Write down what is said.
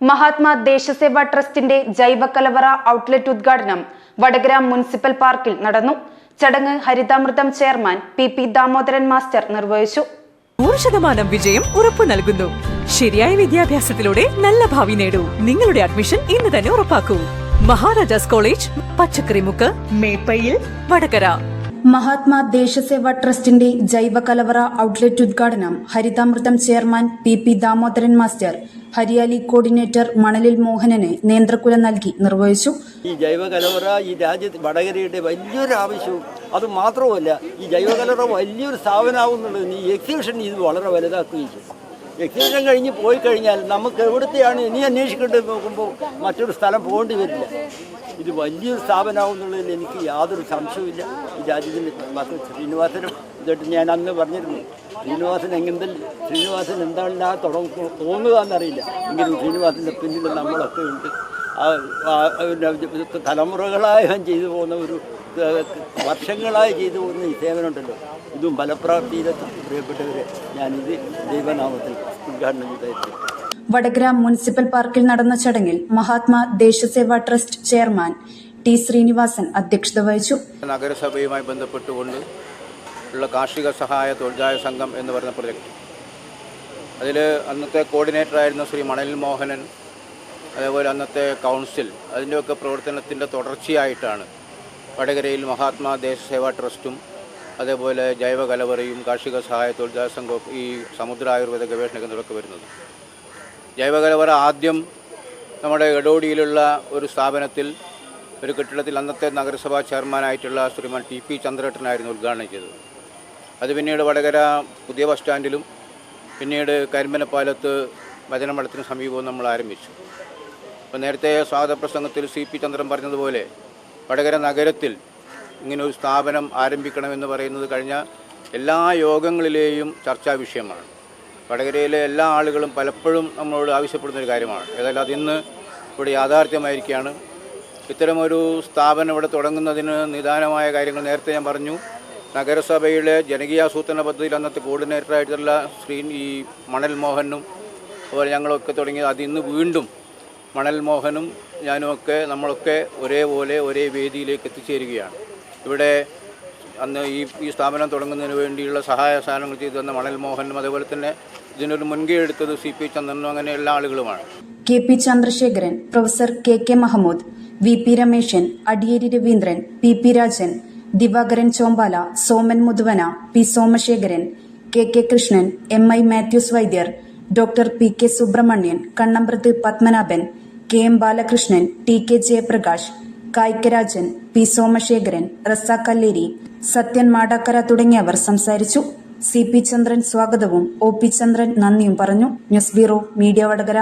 മഹാത്മാ ദേശസേവ ട്രസ്റ്റിന്റെ ജൈവ കലവറ ഔട്ട്ലെറ്റ് ഉദ്ഘാടനം വടകര മുനിസിപ്പൽ പാർക്കിൽ നടന്നു. ചടങ്ങ് Harithamritham chairman P P Damodaran master നിർവഹിച്ചു. നൂറ് ശതമാനം വിജയം ഉറപ്പു നൽകുന്നു. ശരിയായ വിദ്യാഭ്യാസത്തിലൂടെ നല്ല ഭാവി നേടൂ. നിങ്ങളുടെ അഡ്മിഷൻ ഇന്ന് തന്നെ ഉറപ്പാക്കൂ. മഹാരാജാസ് കോളേജ് പച്ചക്കറിമുക്ക് മേപ്പയിൽ വടകര. മഹാത്മാ ദേശസേവ ട്രസ്റ്റിന്റെ ജൈവ കലവറ ഔട്ട്ലെറ്റ് ഉദ്ഘാടനം Harithamritham chairman P P Damodaran master Hariyali coordinator Manalil Mohanan നേന്ത്രക്കുല നൽകി നിർവഹിച്ചു. ഈ ജൈവകലവറ ഈ രാജ്യത്ത് വടകരയുടെ വലിയൊരു ആവശ്യവും അത് മാത്രവുമല്ല ഈ ജൈവകലവറ വലിയൊരു സ്ഥാപനമാവുന്നുള്ളത് ഈ എക്സിബിഷൻ ഇത് വളരെ വലുതാക്കുകയും ചെയ്തു എക്സിബിഷൻ കഴിഞ്ഞ് പോയി കഴിഞ്ഞാൽ നമുക്ക് എവിടുത്തെയാണ് ഇനി അന്വേഷിക്കേണ്ടത് നോക്കുമ്പോൾ മറ്റൊരു സ്ഥലം പോകേണ്ടി വരില്ല. ഇത് വലിയൊരു സ്ഥാപനമാകുന്നുള്ളതിൽ എനിക്ക് യാതൊരു സംശയമില്ല ഈ മക്കൾ ശ്രീനിവാസനും ഇതായിട്ട് ഞാൻ അന്ന് പറഞ്ഞിരുന്നു. ശ്രീനിവാസൻ എങ്ങനെ ശ്രീനിവാസൻ എന്താണ് തുടങ്ങ തോന്നുക എന്നറിയില്ല. എങ്കിലും ശ്രീനിവാസന്റെ പിന്നിൽ നമ്മളൊക്കെ ഉണ്ട്. ആ ആ- തലമുറകളായി ചെയ്തു പോകുന്ന ഒരു വർഷങ്ങളായി ചെയ്തു പോകുന്ന ഈ സേവനമുണ്ടല്ലോ. ഇതും ഫലപ്രാപ്തിയിലെത്തും പ്രിയപ്പെട്ടവരെ ഞാനിത് ദൈവനാമത്തിൽ ഉദ്ഘാടനം ചെയ്തായിരുന്നു വടകര മുനിസിപ്പൽ പാർക്കിൽ നടന്ന ചടങ്ങിൽ Mahatma Deshaseva trust chairman T Srinivasan അധ്യക്ഷത വഹിച്ചു. നഗരസഭയുമായി ബന്ധപ്പെട്ടുകൊണ്ട് ഉള്ള കാർഷിക സഹായ തൊഴിലായ സംഘം എന്ന് പറയുന്ന പ്രൊജക്ട്. അതിൽ അന്നത്തെ കോർഡിനേറ്ററായിരുന്ന ശ്രീ മണൽ മോഹനൻ അതേപോലെ അന്നത്തെ കൗൺസിൽ അതിന്റെയൊക്കെ പ്രവർത്തനത്തിന്റെ തുടർച്ചയായിട്ടാണ് വടകരയിൽ മഹാത്മാ ദേശസേവാ ട്രസ്റ്റും അതേപോലെ ജൈവ കലവറയും കാർഷിക സഹായ തൊഴിലാളി സംഘവും ഈ സമുദ്ര ആയുർവേദ ഗവേഷണ കേന്ദ്രമൊക്കെ വരുന്നത്. ജൈവ കലവറ ആദ്യം നമ്മുടെ എടോടിയിലുള്ള ഒരു സ്ഥാപനത്തിൽ ഒരു കെട്ടിടത്തിൽ അന്നത്തെ നഗരസഭാ ചെയർമാനായിട്ടുള്ള ശ്രീമാൻ ടി പി ചന്ദ്രേട്ടനായിരുന്നു ഉദ്ഘാടനം ചെയ്തത്. അത് പിന്നീട് വടകര പുതിയ ബസ് സ്റ്റാൻഡിലും പിന്നീട് കരിമ്പനപ്പാലത്ത് ഭജനമഠത്തിന് സമീപവും നമ്മൾ ആരംഭിച്ചു. അപ്പോൾ നേരത്തെ സ്വാഗത പ്രസംഗത്തിൽ സി പി ചന്ദ്രൻ പറഞ്ഞതുപോലെ വടകര നഗരത്തിൽ ഇങ്ങനെ ഒരു സ്ഥാപനം ആരംഭിക്കണമെന്ന് പറയുന്നത് കഴിഞ്ഞ എല്ലാ യോഗങ്ങളിലെയും ചർച്ചാ വിഷയമാണ്. വടകരയിലെ എല്ലാ ആളുകളും പലപ്പോഴും നമ്മളോട് ആവശ്യപ്പെടുന്ന ഒരു കാര്യമാണ്. ഏതായാലും അതിന്ന് ഇവിടെ യാഥാർത്ഥ്യമായിരിക്കുകയാണ്. ഇത്തരമൊരു സ്ഥാപനം ഇവിടെ തുടങ്ങുന്നതിന് നിദാനമായ കാര്യങ്ങൾ നേരത്തെ ഞാൻ പറഞ്ഞു. നഗരസഭയിലെ ജനകീയാസൂത്രണ പദ്ധതിയിൽ അന്നത്തെ കോർഡിനേറ്ററായിട്ടുള്ള ശ്രീ ഈ മണൽ മോഹനും അതുപോലെ ഞങ്ങളൊക്കെ തുടങ്ങിയത് അതിന്ന് വീണ്ടും മണൽ മോഹനും ഞാനുമൊക്കെ നമ്മളൊക്കെ ഒരേപോലെ ഒരേ വേദിയിലേക്ക് എത്തിച്ചേരുകയാണ്. ഇവിടെ അന്ന് ഈ ഈ സ്ഥാപനം തുടങ്ങുന്നതിന് വേണ്ടിയുള്ള സഹായ സാധനങ്ങൾ ചെയ്തു തന്ന മണൽ മോഹനും അതേപോലെ തന്നെ ഇതിനൊരു മുൻകൈ എടുത്തത് സി പി ചന്ദ്രനും അങ്ങനെ എല്ലാ ആളുകളുമാണ്. K P Chandrasekharan professor K K Mahamood V P Rameshan Adiyeri Raveendran P P Rajan Divakaran Chombala Soman Muthuvana P Somasekharan K K Krishnan M I Mathews Vaidyar doctor P K Subrahmanyan Kannambrath Padmanabhan K M Balakrishnan T K Jayaprakash Kaikkarajan P Somasekharan Razakalleri Sathyan Madakkara തുടങ്ങിയവർ സംസാരിച്ചു. C P ചന്ദ്രൻ സ്വാഗതവും O P Chandran നന്ദിയും പറഞ്ഞു. News bureau media Vadakara.